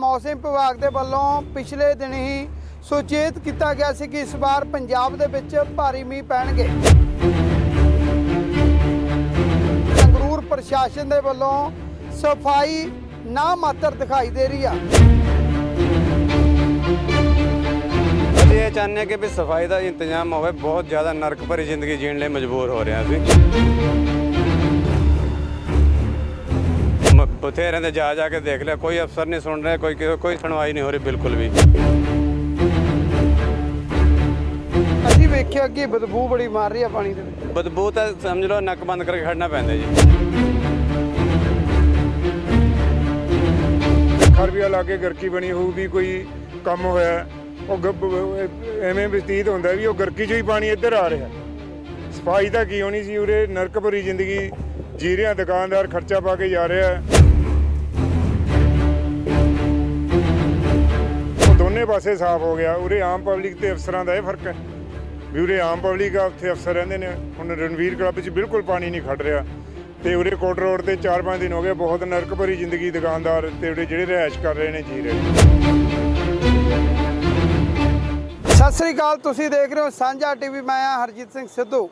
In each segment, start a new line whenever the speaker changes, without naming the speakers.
ਮੌਸਮ ਵਿਭਾਗ ਦੇ ਵੱਲੋਂ ਪਿਛਲੇ ਦਿਨ ਹੀ ਸੁਚੇਤ ਕੀਤਾ ਗਿਆ ਸੀ ਕਿ ਇਸ ਵਾਰ ਪੰਜਾਬ ਦੇ ਵਿੱਚ ਭਾਰੀ ਮੀਂਹ ਪੈਣਗੇ। ਸੰਗਰੂਰ ਪ੍ਰਸ਼ਾਸਨ ਦੇ ਵੱਲੋਂ ਸਫ਼ਾਈ ਨਾ ਮਾਤਰ ਦਿਖਾਈ ਦੇ ਰਹੀ ਆ।
ਅਸੀਂ ਇਹ ਚਾਹੁੰਦੇ ਹਾਂ ਕਿ ਵੀ ਸਫ਼ਾਈ ਦਾ ਇੰਤਜ਼ਾਮ ਹੋਵੇ, ਬਹੁਤ ਜ਼ਿਆਦਾ ਨਰਕ ਭਰੀ ਜ਼ਿੰਦਗੀ ਜੀਣ ਲਈ ਮਜਬੂਰ ਹੋ ਰਹੇ ਹਾਂ ਅਸੀਂ ਬਥੇਰਿਆਂ ਦੇ ਜਾ ਜਾ ਕੇ ਦੇਖ ਲਿਆ ਕੋਈ ਅਫਸਰ ਨਹੀਂ ਸੁਣ ਰਿਹਾ ਕੋਈ ਕੋਈ ਸੁਣਵਾਈ ਨਹੀਂ ਹੋ ਰਹੀ ਬਿਲਕੁਲ ਵੀ।
ਅਸੀਂ ਵੇਖਿਆ ਕਿ ਬਦਬੂ ਬੜੀ ਮਾਰ ਰਹੀ ਆ ਪਾਣੀ ਦੇ ਵਿੱਚ।
ਬਦਬੂ ਤਾਂ ਸਮਝ ਲਓ ਨੱਕ ਬੰਦ ਕਰਕੇ ਖੜਨਾ ਪੈਂਦਾ ਜੀ।
ਖਰਬੀਆ ਲਾ ਕੇ ਗਰਕੀ ਬਣੀ ਹੋਊ ਵੀ ਕੋਈ ਕੰਮ ਹੋਇਆ। ਉਹ ਗੱਬ- ਐਵੇਂ ਬਤੀਤ ਹੁੰਦਾ ਵੀ ਉਹ ਗਰਕੀ ਚੋਂ ਹੀ ਪਾਣੀ ਇੱਧਰ ਆ ਰਿਹਾ। ਸਫ਼ਾਈ ਤਾਂ ਕੀ ਹੋਣੀ ਸੀ ਉਰੇ ਨਰਕ ਭਰੀ ਜ਼ਿੰਦਗੀ ਜੀ ਰਿਹਾ ਦੁਕਾਨਦਾਰ ਖਰਚਾ ਪਾ ਕੇ ਜਾ ਰਿਹਾ। ਪਾਸੇ ਸਾਫ਼ ਹੋ ਗਿਆ। ਉਰੇ ਆਮ ਪਬਲਿਕ ਤੇ ਅਫਸਰਾਂ ਦਾ ਇਹ ਫ਼ਰਕ ਹੈ ਵੀ ਉਰੇ ਆਮ ਪਬਲਿਕ ਆ, ਉੱਥੇ ਅਫਸਰ ਰਹਿੰਦੇ ਨੇ। ਹੁਣ ਰਣਵੀਰ ਕਲੱਬ 'ਚ ਬਿਲਕੁਲ ਪਾਣੀ ਨਹੀਂ ਖੜ ਰਿਹਾ ਤੇ ਉਰੇ ਕੋਟ ਰੋਡ ਤੇ 4-5 ਦਿਨ ਹੋ ਗਏ ਬਹੁਤ ਨਰਕ ਭਰੀ ਜ਼ਿੰਦਗੀ ਦੁਕਾਨਦਾਰ ਤੇ ਉਰੇ ਜਿਹੜੇ ਰਿਹਾਇਸ਼ ਕਰ ਰਹੇ ਨੇ, ਜੀ ਰਹੇ
ਸਤਿ ਸ੍ਰੀ ਅਕਾਲ, ਤੁਸੀਂ ਦੇਖ ਰਹੇ ਹੋ ਸਾਂਝਾ ਟੀਵੀ। ਮੈਂ ਹਾਂ ਹਰਜੀਤ ਸਿੰਘ ਸਿੱਧੂ।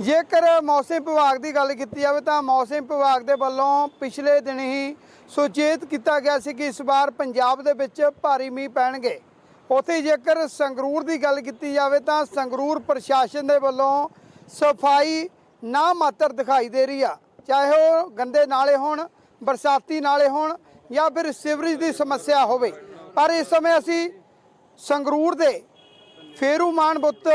ਜੇਕਰ ਮੌਸਮ ਵਿਭਾਗ ਦੀ ਗੱਲ ਕੀਤੀ ਜਾਵੇ ਤਾਂ ਮੌਸਮ ਵਿਭਾਗ ਦੇ ਵੱਲੋਂ ਪਿਛਲੇ ਦਿਨ ਹੀ ਸੁਚੇਤ ਕੀਤਾ ਗਿਆ ਸੀ ਕਿ ਇਸ ਵਾਰ ਪੰਜਾਬ ਦੇ ਵਿੱਚ ਭਾਰੀ ਮੀਂਹ ਪੈਣਗੇ। ਉੱਥੇ ਜੇਕਰ ਸੰਗਰੂਰ ਦੀ ਗੱਲ ਕੀਤੀ ਜਾਵੇ ਤਾਂ ਸੰਗਰੂਰ ਪ੍ਰਸ਼ਾਸਨ ਦੇ ਵੱਲੋਂ ਸਫ਼ਾਈ ਨਾ ਮਾਤਰ ਦਿਖਾਈ ਦੇ ਰਹੀ ਆ। ਚਾਹੇ ਉਹ ਗੰਦੇ ਨਾਲੇ ਹੋਣ, ਬਰਸਾਤੀ ਨਾਲੇ ਹੋਣ ਜਾਂ ਫਿਰ ਸੀਵਰੇਜ ਦੀ ਸਮੱਸਿਆ ਹੋਵੇ। ਪਰ ਇਸ ਸਮੇਂ ਅਸੀਂ ਸੰਗਰੂਰ ਦੇ ਫੇਰੂਮਾਨ ਬੁੱਤ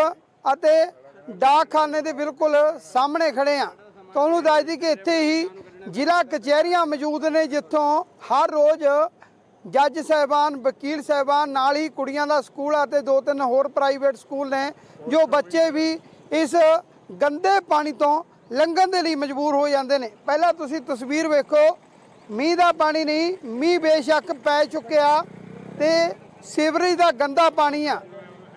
ਅਤੇ ਡਾਕਖਾਨੇ ਦੇ ਬਿਲਕੁਲ ਸਾਹਮਣੇ ਖੜੇ ਆ। ਤੁਹਾਨੂੰ ਦੱਸ ਦਈ ਕਿ ਇੱਥੇ ਹੀ ਜ਼ਿਲ੍ਹਾ ਕਚਹਿਰੀਆਂ ਮੌਜੂਦ ਨੇ, ਜਿੱਥੋਂ ਹਰ ਰੋਜ਼ ਜੱਜ ਸਾਹਿਬਾਨ, ਵਕੀਲ ਸਾਹਿਬਾਨ, ਨਾਲ ਹੀ ਕੁੜੀਆਂ ਦਾ ਸਕੂਲ ਆ ਅਤੇ ਦੋ ਤਿੰਨ ਹੋਰ ਪ੍ਰਾਈਵੇਟ ਸਕੂਲ ਨੇ, ਜੋ ਬੱਚੇ ਵੀ ਇਸ ਗੰਦੇ ਪਾਣੀ ਤੋਂ ਲੰਘਣ ਦੇ ਲਈ ਮਜਬੂਰ ਹੋ ਜਾਂਦੇ ਨੇ। ਪਹਿਲਾਂ ਤੁਸੀਂ ਤਸਵੀਰ ਵੇਖੋ, ਮੀਂਹ ਦਾ ਪਾਣੀ ਨਹੀਂ, ਮੀਂਹ ਬੇਸ਼ੱਕ ਪੈ ਚੁੱਕਿਆ ਤੇ ਸੀਵਰੇਜ ਦਾ ਗੰਦਾ ਪਾਣੀ ਆ।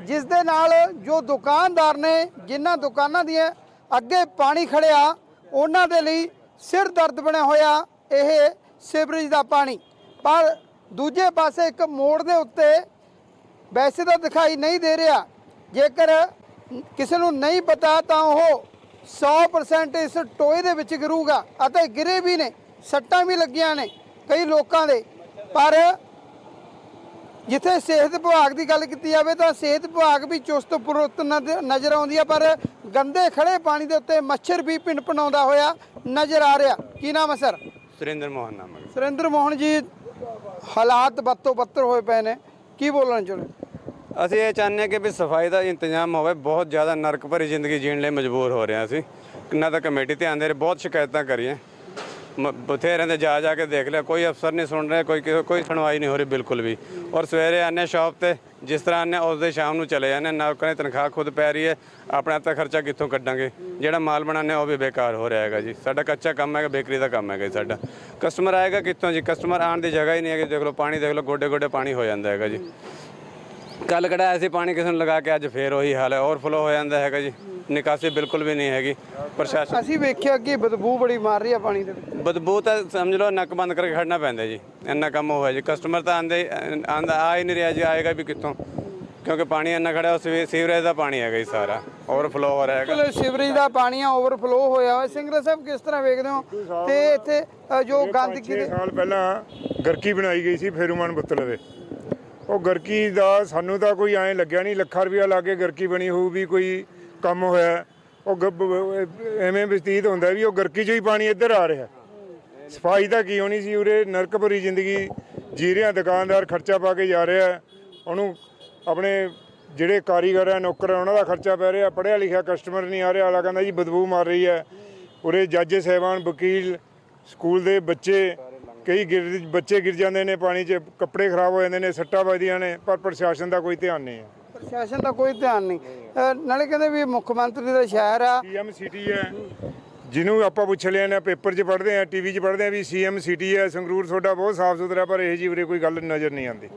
ਜਿਸ ਦੇ ਨਾਲ ਜੋ ਦੁਕਾਨਦਾਰ ਨੇ, ਜਿਨ੍ਹਾਂ ਦੁਕਾਨਾਂ ਦੀਆਂ ਅੱਗੇ ਪਾਣੀ ਖੜਿਆ, ਉਹਨਾਂ ਦੇ ਲਈ ਸਿਰ ਦਰਦ ਬਣਿਆ ਹੋਇਆ, ਇਹ ਸੀਵਰੇਜ ਦਾ ਪਾਣੀ। ਪਰ ਦੂਜੇ ਪਾਸੇ ਇੱਕ ਮੋੜ ਦੇ ਉੱਤੇ ਵੈਸੇ ਤਾਂ ਦਿਖਾਈ ਨਹੀਂ ਦੇ ਰਿਹਾ। ਜੇਕਰ ਕਿਸੇ ਨੂੰ ਨਹੀਂ ਪਤਾ ਤਾਂ ਉਹ 100% ਇਸ ਟੋਏ ਦੇ ਵਿੱਚ ਗਿਰੂਗਾ ਅਤੇ ਗਿਰੇ ਵੀ ਨੇ, ਸੱਟਾਂ ਵੀ ਲੱਗੀਆਂ ਨੇ ਕਈ ਲੋਕਾਂ ਦੇ। ਪਰ ਜਿੱਥੇ ਸਿਹਤ ਵਿਭਾਗ ਦੀ ਗੱਲ ਕੀਤੀ ਜਾਵੇ ਤਾਂ ਸਿਹਤ ਵਿਭਾਗ ਵੀ ਚੁਸਤ ਪੁਰਤ ਨਜ਼ਰ ਆਉਂਦੀ ਆ ਪਰ ਗੰਦੇ ਖੜੇ ਪਾਣੀ ਦੇ ਉੱਤੇ ਮੱਛਰ ਵੀ ਪਿੰਪਣਾਉਂਦਾ ਹੋਇਆ ਨਜ਼ਰ ਆ ਰਿਹਾ। ਕੀ ਨਾਮ ਹੈ ਸਰ?
ਸੁਰਿੰਦਰ ਮੋਹਨ ਨਾਮ ਹੈ।
ਸੁਰਿੰਦਰ ਮੋਹਨ ਜੀ ਹਾਲਾਤ ਬੱਤੋ ਬੱਤਰ ਹੋਏ ਪਏ ਨੇ। ਕੀ ਬੋਲਣਾ ਚਾਹੁੰਦੇ?
ਅਸੀਂ ਇਹ ਚਾਹੁੰਦੇ ਹਾਂ ਕਿ ਵੀ ਸਫ਼ਾਈ ਦਾ ਇੰਤਜ਼ਾਮ ਹੋਵੇ ਬਹੁਤ ਜ਼ਿਆਦਾ ਨਰਕ ਭਰੀ ਜ਼ਿੰਦਗੀ ਜੀਣ ਲਈ ਮਜਬੂਰ ਹੋ ਰਹੇ ਹਾਂ ਅਸੀਂ। ਨਾ ਤਾਂ ਕਮੇਟੀ ਧਿਆਨ ਦੇ ਰਹੀ ਬਹੁਤ ਸ਼ਿਕਾਇਤਾਂ ਕਰੀਆਂ। ਮ- ਬਥੇਰਿਆਂ ਦੇ ਜਾ ਜਾ ਕੇ ਦੇਖ ਲਿਆ। ਕੋਈ ਅਫਸਰ ਨਹੀਂ ਸੁਣ ਰਿਹਾ, ਕੋਈ ਕਿਸੇ- ਕੋਈ ਸੁਣਵਾਈ ਨਹੀਂ ਹੋ ਰਹੀ ਬਿਲਕੁਲ ਵੀ। ਔਰ ਸਵੇਰੇ ਆਨੇ ਸ਼ਾਪ ਤੇ, ਜਿਸ ਤਰ੍ਹਾਂ ਆਨੇ ਉਸ ਦੇ ਸ਼ਾਮ ਨੂੰ ਚਲੇ ਜਾਂਦੇ ਨੌਕਰਾਂ ਦੀ ਤਨਖਾਹ ਖੁਦ ਪੈ ਰਹੀ ਹੈ, ਆਪਣਾ ਤਾਂ ਖਰਚਾ ਕਿੱਥੋਂ ਕੱਢਾਂਗੇ? ਜਿਹੜਾ ਮਾਲ ਬਣਾਉਂਦੇ ਉਹ ਵੀ ਬੇਕਾਰ ਹੋ ਰਿਹਾ ਹੈਗਾ ਜੀ। ਸਾਡਾ ਕੱਚਾ ਕੰਮ ਹੈਗਾ, ਬੇਕਰੀ ਦਾ ਕੰਮ ਹੈਗਾ ਜੀ ਸਾਡਾ। ਕਸਟਮਰ ਆਏਗਾ ਕਿੱਥੋਂ ਜੀ? ਕਸਟਮਰ ਆਉਣ ਦੀ ਜਗ੍ਹਾ ਹੀ ਨਹੀਂ ਹੈਗੀ। ਦੇਖ ਲਓ, ਪਾਣੀ ਦੇਖ ਲਓ ਗੋਡੇ ਗੋਡੇ ਪਾਣੀ ਹੋ ਜਾਂਦਾ ਹੈਗਾ ਜੀ। ਕੱਲ ਕਢਾਇਆ ਸੀ ਪਾਣੀ ਕਿਸੇ ਨੂੰ ਲਗਾ ਕੇ ਅੱਜ ਫੇਰ ਉਹੀ ਹਾਲ ਹੈ ਓਵਰਫਲੋ ਹੋ ਜਾਂਦਾ ਹੈਗਾ ਜੀ। ਨਿਕਾਸੀ ਬਿਲਕੁਲ ਵੀ ਨਹੀਂ ਹੈਗੀ ਪ੍ਰਸ਼ਾਸਨ
ਅਸੀਂ ਵੇਖਿਆ ਕਿ ਬਦਬੂ ਬੜੀ ਮਾਰ ਰਹੀ ਆ ਪਾਣੀ ਦੇ ਵਿੱਚ।
ਬਦਬੂ ਤਾਂ ਸਮਝ ਲਓ ਨੱਕ ਬੰਦ ਕਰਕੇ ਖੜਨਾ ਪੈਂਦਾ ਜੀ ਇੰਨਾ ਕੰਮ ਹੋਇਆ ਜੀ। ਕਸਟਮਰ ਤਾਂ ਆਂਦੇ ਆਂਦਾ ਆ ਹੀ ਨਹੀਂ ਰਿਹਾ ਜੀ ਆਏਗਾ ਵੀ ਕਿੱਥੋਂ? ਕਿਉਂਕਿ ਪਾਣੀ ਇੰਨਾ ਖੜਾ ਉਹ ਸੀਵੇ- ਸੀਵਰੇਜ ਦਾ ਪਾਣੀ ਹੈਗਾ ਜੀ ਸਾਰਾ ਓਵਰਫਲੋ ਹੋ ਰਿਹਾ ਹੈਗਾ।
ਸੀਵਰੇਜ ਦਾ ਪਾਣੀ ਆ ਓਵਰਫਲੋ ਹੋਇਆ ਹੋਇਆ। ਸਿੰਗਰ ਸਾਹਿਬ ਕਿਸ ਤਰ੍ਹਾਂ ਵੇਖਦੇ ਹੋ? ਤੇ ਇੱਥੇ ਜੋ ਗੰਦਗੀ
6
ਦੇ
ਸਾਲ ਪਹਿਲਾਂ ਗਰਕੀ ਬਣਾਈ ਗਈ ਸੀ ਫੇਰੂਮਾਨ ਬੁੱਤਲ ਦੇ। ਉਹ ਗਰਕੀ ਦਾ ਸਾਨੂੰ ਤਾਂ ਕੋਈ ਐਂ ਲੱਗਿਆ ਨਹੀਂ, ਲੱਖਾਂ ਰੁਪਇਆ ਲਾ ਕੇ ਗਰਕੀ ਬਣੀ ਹੋਊ ਵੀ ਕੋਈ ਕੰਮ ਹੋਇਆ। ਉਹ ਗੱਬ- ਐਵੇਂ ਬਤੀਤ ਹੁੰਦਾ ਵੀ ਉਹ ਗਰਕੀ ਚੋਂ ਹੀ ਪਾਣੀ ਇੱਧਰ ਆ ਰਿਹਾ। ਸਫ਼ਾਈ ਤਾਂ ਕੀ ਹੋਣੀ ਸੀ ਉਰੇ, ਨਰਕ ਭਰੀ ਜ਼ਿੰਦਗੀ ਜੀ ਰਿਹਾ ਦੁਕਾਨਦਾਰ ਖਰਚਾ ਪਾ ਕੇ ਜਾ ਰਿਹਾ। ਉਹਨੂੰ ਆਪਣੇ ਜਿਹੜੇ ਕਾਰੀਗਰ ਆ, ਨੌਕਰ ਆ, ਉਹਨਾਂ ਦਾ ਖਰਚਾ ਪੈ ਰਿਹਾ। ਪੜ੍ਹਿਆ ਲਿਖਿਆ ਕਸਟਮਰ ਨਹੀਂ ਆ ਰਿਹਾ। ਅਲਾ ਕਹਿੰਦਾ ਜੀ, ਬਦਬੂ ਮਾਰ ਰਹੀ ਹੈ। ਉਰੇ ਜੱਜ ਸਾਹਿਬਾਨ, ਵਕੀਲ, ਸਕੂਲ ਦੇ ਬੱਚੇ ਕਈ ਗਿਰ ਬੱਚੇ ਗਿਰ ਜਾਂਦੇ ਨੇ ਪਾਣੀ 'ਚ ਕੱਪੜੇ ਖਰਾਬ ਹੋ ਜਾਂਦੇ ਨੇ ਸੱਟਾਂ ਵੱਜਦੀਆਂ ਨੇ ਪਰ ਪ੍ਰਸ਼ਾਸਨ ਦਾ ਕੋਈ ਧਿਆਨ ਨਹੀਂ ਹੈ।
ਪ੍ਰਸ਼ਾਸਨ ਦਾ ਕੋਈ ਧਿਆਨ ਨਹੀਂ। ਨਾਲੇ ਕਹਿੰਦੇ ਵੀ ਮੁੱਖ ਮੰਤਰੀ ਦਾ ਸ਼ਹਿਰ ਆ।
ਸੀਐਮ ਸਿਟੀ ਹੈ ਜਿਹਨੂੰ ਆਪਾਂ ਪੁੱਛ ਲਿਆ ਨਾ ਪੇਪਰ 'ਚ ਪੜ੍ਹਦੇ ਆ ਟੀਵੀ 'ਚ ਪੜ੍ਹਦੇ ਆ ਵੀ ਸੀਐਮ ਸਿਟੀ ਹੈ ਸੰਗਰੂਰ ਤੁਹਾਡਾ ਬਹੁਤ ਸਾਫ਼ ਸੁਥਰਾ ਪਰ ਇਹ ਜੀ ਉਰੇ ਕੋਈ ਗੱਲ ਨਜ਼ਰ ਨਹੀਂ ਆਉਂਦੀ।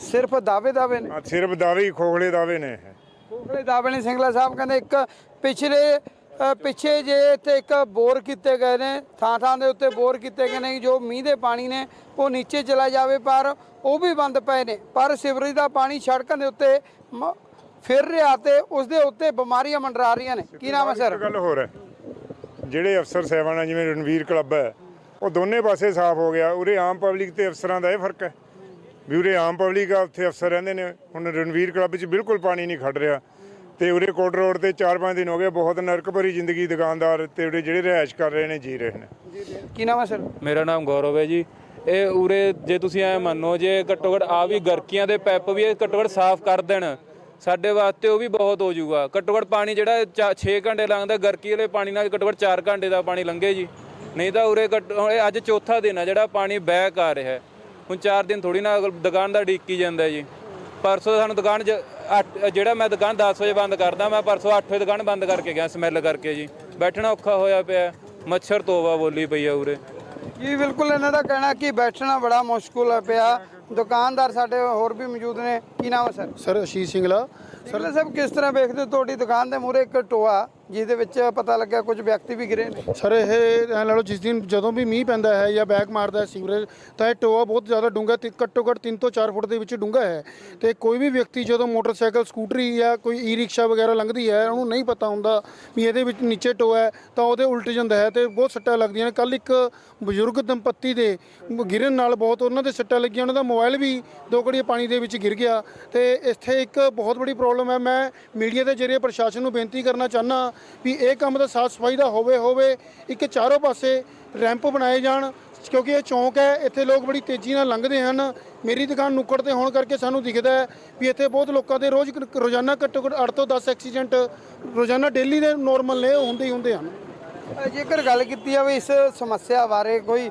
ਸਿਰਫ ਦਾਅਵੇ ਦਾਅਵੇ ਨੇ।
ਸਿਰਫ ਦਾਅਵੇ ਹੀ ਖੋਖਲੇ ਦਾਅਵੇ ਨੇ ਇਹ।
ਖੋਖਲੇ ਦਾਅਵੇ ਨੇ ਸਿੰਗਲਾ ਸਾਹਿਬ ਕਹਿੰਦੇ ਇੱਕ ਪਿਛਲੇ ਪਿੱਛੇ ਜੇ ਇੱਥੇ ਇੱਕ ਬੋਰ ਕੀਤੇ ਗਏ ਨੇ ਥਾਂ ਥਾਂ ਦੇ ਉੱਤੇ ਬੋਰ ਕੀਤੇ ਗਏ ਨੇ ਜੋ ਮੀਂਹ ਦੇ ਪਾਣੀ ਨੇ ਉਹ ਨੀਚੇ ਚਲਾ ਜਾਵੇ ਪਰ ਉਹ ਵੀ ਬੰਦ ਪਏ ਨੇ। ਪਰ ਸਿਵਰੇਜ ਦਾ ਪਾਣੀ ਸੜਕਾਂ ਦੇ ਉੱਤੇ ਫਿਰ ਰਿਹਾ ਤੇ ਉਸ ਦੇ ਉੱਤੇ ਬਿਮਾਰੀਆਂ ਮੰਡਰਾ ਰਹੀਆਂ ਨੇ। ਕੀ ਨਾਮ ਹੈ ਸਰ?
ਗੱਲ ਹੋਰ ਹੈ। ਜਿਹੜੇ ਅਫਸਰ ਸਾਹਿਬਾਨ ਆ ਜਿਵੇਂ ਰਣਵੀਰ ਕਲੱਬ ਹੈ ਉਹ ਦੋਨੇ ਪਾਸੇ ਸਾਫ਼ ਹੋ ਗਿਆ। ਉਰੇ ਆਮ ਪਬਲਿਕ ਤੇ ਅਫਸਰਾਂ ਦਾ ਇਹ ਫ਼ਰਕ ਹੈ। ਵੀ ਉਰੇ ਆਮ ਪਬਲਿਕ ਆ ਉੱਥੇ ਅਫਸਰ ਰਹਿੰਦੇ ਨੇ। ਹੁਣ ਰਣਵੀਰ ਕਲੱਬ 'ਚ ਬਿਲਕੁਲ ਪਾਣੀ ਨਹੀਂ ਖੜ ਰਿਹਾ। ਤੇ ਉਰੇ ਕੋਟ ਰੋਡ ਤੇ 4-5 ਦਿਨ ਹੋ ਗਏ ਬਹੁਤ ਨਰਕ ਭਰੀ ਜ਼ਿੰਦਗੀ ਦੁਕਾਨਦਾਰ ਤੇ ਉਰੇ ਜਿਹੜੇ ਰਿਹਾਇਸ਼ ਕਰ ਰਹੇ ਨੇ ਜੀ ਰਹੇ ਨੇ।
ਕੀ ਨਾਮ ਹੈ ਸਰ?
ਮੇਰਾ ਨਾਮ ਗੌਰਵ ਹੈ ਜੀ। ਇਹ ਉਰੇ ਜੇ ਤੁਸੀਂ ਐ ਮੰਨੋ ਜੇ ਘੱਟੋ ਘੱਟ ਆ ਵੀ ਗਰਕੀਆਂ ਦੇ ਪੈਪ ਵੀ ਇਹ ਘੱਟੋ ਘੱਟ ਸਾਫ਼ ਕਰ ਦੇਣ ਸਾਡੇ ਵਾਸਤੇ ਉਹ ਵੀ ਬਹੁਤ ਹੋ ਜਾਊਗਾ। ਘੱਟੋ ਘੱਟ ਪਾਣੀ ਜਿਹੜਾ 6 ਘੰਟੇ ਲੰਘਦਾ ਗਰਕੀ ਵਾਲੇ ਪਾਣੀ ਨਾਲ ਘੱਟੋ ਘੱਟ 4 ਘੰਟੇ ਦਾ ਪਾਣੀ ਲੰਘੇ ਜੀ। ਨਹੀਂ ਤਾਂ ਉਰੇ ਘੱਟ- ਹੁਣ ਇਹ ਅੱਜ ਚੌਥਾ ਦਿਨ ਆ ਜਿਹੜਾ ਪਾਣੀ ਬੈਕ ਆ ਰਿਹਾ ਹੁਣ 4 ਦਿਨ ਥੋੜੀ ਨਾ ਦੁਕਾਨਦਾਰ ਡੀਕੀ ਜਾਂਦਾ ਜੀ। ਪਰਸੋਂ ਸਾਨੂੰ ਦੁਕਾਨ 'ਚ ਅੱਠ- ਜਿਹੜਾ ਮੈਂ ਦੁਕਾਨ 10 ਵਜੇ ਬੰਦ ਕਰਦਾ ਮੈਂ ਪਰਸੋਂ 8 ਵਜੇ ਦੁਕਾਨ ਬੰਦ ਕਰਕੇ ਗਿਆ ਸਮੈਲ ਕਰਕੇ ਜੀ। ਬੈਠਣਾ ਔਖਾ ਹੋਇਆ ਪਿਆ ਮੱਛਰ ਤੋਬਾ ਬੋਲੀ ਪਈ ਆ ਉਰੇ।
ਜੀ ਬਿਲਕੁਲ ਇਹਨਾਂ ਦਾ ਕਹਿਣਾ ਕਿ ਬੈਠਣਾ ਬੜਾ ਮੁਸ਼ਕਲ ਹੈ ਪਿਆ। ਦੁਕਾਨਦਾਰ ਸਾਡੇ ਹੋਰ ਵੀ ਮੌਜੂਦ ਨੇ ਕੀ ਨਾਮ ਹੈ sir?
Sir Ashish Singla.
Sir ਸਾਹਿਬ ਕਿਸ ਤਰ੍ਹਾਂ ਵੇਖਦੇ ਹੋ ਤੁਹਾਡੀ ਦੁਕਾਨ ਦੇ ਮੂਹਰੇ ਇੱਕ ਟੋਆ? ਜਿਹਦੇ ਵਿੱਚ ਪਤਾ ਲੱਗਿਆ ਕੁਝ ਵਿਅਕਤੀ ਵੀ ਗਿਰੇ ਨੇ।
ਸਰ, ਇਹ ਐਂ ਲਾ ਲਓ, ਜਿਸ ਦਿਨ ਜਦੋਂ ਵੀ ਮੀਂਹ ਪੈਂਦਾ ਹੈ ਜਾਂ ਬੈਕ ਮਾਰਦਾ ਹੈ ਸੀਵਰੇਜ, ਤਾਂ ਇਹ ਟੋਆ ਬਹੁਤ ਜ਼ਿਆਦਾ ਡੂੰਘਾ ਤੇ ਘੱਟੋ ਘੱਟ 3 ਤੋਂ 4 ਫੁੱਟ ਦੇ ਵਿੱਚ ਡੂੰਘਾ ਹੈ। ਤੇ ਕੋਈ ਵੀ ਵਿਅਕਤੀ ਜਦੋਂ ਮੋਟਰਸਾਈਕਲ, ਸਕੂਟਰੀ ਜਾਂ ਕੋਈ ਈ ਰਿਕਸ਼ਾ ਵਗੈਰਾ ਲੰਘਦੀ ਹੈ, ਉਹਨੂੰ ਨਹੀਂ ਪਤਾ ਹੁੰਦਾ ਵੀ ਇਹਦੇ ਵਿੱਚ ਨੀਚੇ ਟੋਆ ਹੈ, ਤਾਂ ਉਹਦੇ ਉਲਟ ਜਾਂਦਾ ਹੈ ਤੇ ਬਹੁਤ ਸੱਟਾਂ ਲੱਗਦੀਆਂ ਨੇ। ਕੱਲ ਇੱਕ ਬਜ਼ੁਰਗ ਦੰਪਤੀ ਦੇ ਗਿਰਨ ਨਾਲ ਬਹੁਤ ਉਹਨਾਂ ਦੇ ਸੱਟਾਂ ਲੱਗੀਆਂ, ਉਹਨਾਂ ਦਾ ਮੋਬਾਈਲ ਵੀ ਦੋ ਘੜੀਆਂ ਪਾਣੀ ਦੇ ਵਿੱਚ ਗਿਰ ਗਿਆ। ਤੇ ਇੱਥੇ ਇੱਕ ਬਹੁਤ ਬੜੀ ਪ੍ਰੋਬਲਮ ਹੈ। ਮੈਂ ਮੀਡੀਆ ਦੇ ਜ਼ਰੀਏ ਪ੍ਰਸ਼ਾਸਨ ਨੂੰ ਬੇਨਤੀ ਕਰਨਾ ਚਾਹਨਾ ਵੀ ਇਹ ਕੰਮ ਤਾਂ ਸਾਫ਼ ਸਫ਼ਾਈ ਦਾ ਹੋਵੇ ਹੋਵੇ ਇੱਕ ਚਾਰੋਂ ਪਾਸੇ ਰੈਂਪ ਬਣਾਏ ਜਾਣ, ਕਿਉਂਕਿ ਇਹ ਚੌਂਕ ਹੈ, ਇੱਥੇ ਲੋਕ ਬੜੀ ਤੇਜ਼ੀ ਨਾਲ ਲੰਘਦੇ ਹਨ। ਮੇਰੀ ਦੁਕਾਨ ਨੁੱਕੜ ਤੇ ਹੋਣ ਕਰਕੇ ਸਾਨੂੰ ਦਿਖਦਾ ਹੈ ਵੀ ਇੱਥੇ ਬਹੁਤ ਲੋਕਾਂ ਦੇ ਰੋਜ਼ ਰੋਜ਼ਾਨਾ ਘੱਟੋ ਘੱਟ 8 ਤੋਂ 10 ਐਕਸੀਡੈਂਟ ਰੋਜ਼ਾਨਾ ਡੇਲੀ ਦੇ ਨੋਰਮਲ ਨੇ ਹੁੰਦੇ ਹੀ ਹੁੰਦੇ ਹਨ।
ਜੇਕਰ ਗੱਲ ਕੀਤੀ ਜਾਵੇ ਇਸ ਸਮੱਸਿਆ ਬਾਰੇ ਕੋਈ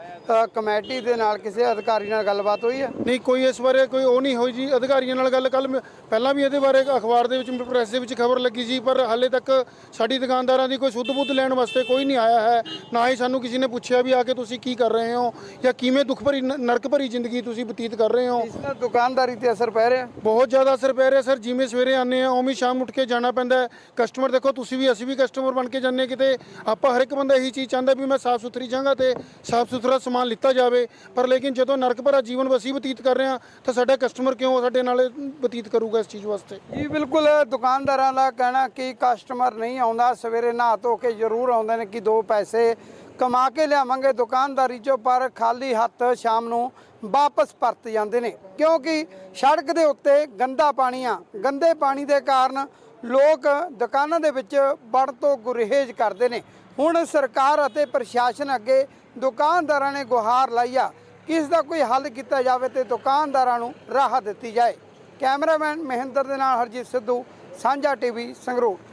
ਕਮੇਟੀ ਦੇ ਨਾਲ ਕਿਸੇ ਅਧਿਕਾਰੀ ਨਾਲ ਗੱਲਬਾਤ ਹੋਈ ਹੈ?
ਨਹੀਂ ਕੋਈ ਇਸ ਬਾਰੇ ਕੋਈ ਉਹ ਨਹੀਂ ਹੋਈ ਜੀ। ਅਧਿਕਾਰੀਆਂ ਨਾਲ ਗੱਲ ਕੱਲ ਪਹਿਲਾਂ ਵੀ ਇਹਦੇ ਬਾਰੇ ਅਖਬਾਰ ਦੇ ਵਿੱਚ ਪ੍ਰੈਸ ਦੇ ਵਿੱਚ ਖਬਰ ਲੱਗੀ ਸੀ ਪਰ ਹਾਲੇ ਤੱਕ ਸਾਡੀ ਦੁਕਾਨਦਾਰਾਂ ਦੀ ਕੋਈ ਸੁੱਧ ਬੁੱਧ ਲੈਣ ਵਾਸਤੇ ਕੋਈ ਨਹੀਂ ਆਇਆ ਹੈ। ਨਾ ਹੀ ਸਾਨੂੰ ਕਿਸੇ ਨੇ ਪੁੱਛਿਆ ਵੀ ਆ ਕੇ ਤੁਸੀਂ ਕੀ ਕਰ ਰਹੇ ਹੋ ਜਾਂ ਕਿਵੇਂ ਦੁੱਖ ਭਰੀ ਨਰਕ ਭਰੀ ਜ਼ਿੰਦਗੀ ਤੁਸੀਂ ਬਤੀਤ ਕਰ ਰਹੇ ਹੋ।
ਇਸ ਦਾ ਦੁਕਾਨਦਾਰੀ ਤੇ ਅਸਰ ਪੈ ਰਿਹਾ?
ਬਹੁਤ ਜ਼ਿਆਦਾ ਅਸਰ ਪੈ ਰਿਹਾ ਸਰ। ਜਿਵੇਂ ਸਵੇਰੇ ਆਨੇ ਆ ਉਵੇਂ ਸ਼ਾਮ ਉੱਠ ਕੇ ਜਾਣਾ ਪੈਂਦਾ ਹੈ। ਕਸਟਮਰ ਦੇਖੋ ਤੁਸੀਂ ਵੀ ਅਸੀਂ ਵੀ ਕਸਟਮਰ ਬਣ ਕੇ ਜਾਂਦੇ ਹਾਂ ਕਿਤੇ। ਆਪਾਂ ਹਰ ਇੱਕ ਬੰਦਾ ਇਹੀ ਚੀਜ਼ ਚਾਹੁੰਦਾ ਵੀ ਮੈਂ ਸਾਫ਼ ਸੁਥਰੀ ਜਗ੍ਹਾ ਤੇ ਸਾਫ਼ ਸੁਥਰਾ ਸਮਾਨ ਲਿੱਤਾ ਜਾਵੇ, ਪਰ ਲੇਕਿਨ ਜਦੋਂ ਨਰਕ ਭਰਾ ਜੀਵਨ ਅਸੀਂ ਬਤੀਤ ਕਰ ਰਹੇ ਹਾਂ ਤਾਂ ਸਾਡਾ ਕਸਟਮਰ ਕਿਉਂ ਸਾਡੇ ਨਾਲ ਬਤੀਤ ਕਰੂਗਾ ਇਸ ਚੀਜ਼ ਵਾਸਤੇ?
ਜੀ, ਬਿਲਕੁਲ, ਦੁਕਾਨਦਾਰਾਂ ਦਾ ਕਹਿਣਾ ਕਿ ਕਸਟਮਰ ਨਹੀਂ ਆਉਂਦਾ, ਸਵੇਰੇ ਨਹਾ ਧੋ ਕੇ ਜ਼ਰੂਰ ਆਉਂਦੇ ਨੇ ਕਿ ਦੋ ਪੈਸੇ ਕਮਾ ਕੇ ਲਿਆਵਾਂਗੇ ਦੁਕਾਨਦਾਰੀ ਚੋਂ, ਪਰ ਖਾਲੀ ਹੱਥ ਸ਼ਾਮ ਨੂੰ ਵਾਪਸ ਪਰਤ ਜਾਂਦੇ ਨੇ। ਕਿਉਂਕਿ ਸੜਕ ਦੇ ਉੱਤੇ ਗੰਦਾ ਪਾਣੀ ਆ, ਗੰਦੇ ਪਾਣੀ ਦੇ ਕਾਰਨ ਲੋਕ ਦੁਕਾਨਾਂ ਦੇ ਵਿੱਚ ਵੜ ਤੋਂ ਗੁਰਹੇਜ਼ ਕਰਦੇ ਨੇ। ਹੁਣ ਸਰਕਾਰ ਅਤੇ ਪ੍ਰਸ਼ਾਸਨ ਅੱਗੇ ਦੁਕਾਨਦਾਰਾਂ ਨੇ ਗੁਹਾਰ ਲਾਈ ਆ। ਕਿ ਇਸ ਦਾ ਕੋਈ ਹੱਲ ਕੀਤਾ ਜਾਵੇ ਤੇ ਦੁਕਾਨਦਾਰਾਂ ਨੂੰ ਰਾਹਤ ਦਿੱਤੀ ਜਾਏ। ਕੈਮਰਾਮੈਨ ਮਹਿੰਦਰ ਦੇ ਨਾਲ ਹਰਜੀਤ ਸਿੱਧੂ, ਸਾਂਝਾ ਟੀਵੀ ਸੰਗਰੂਰ।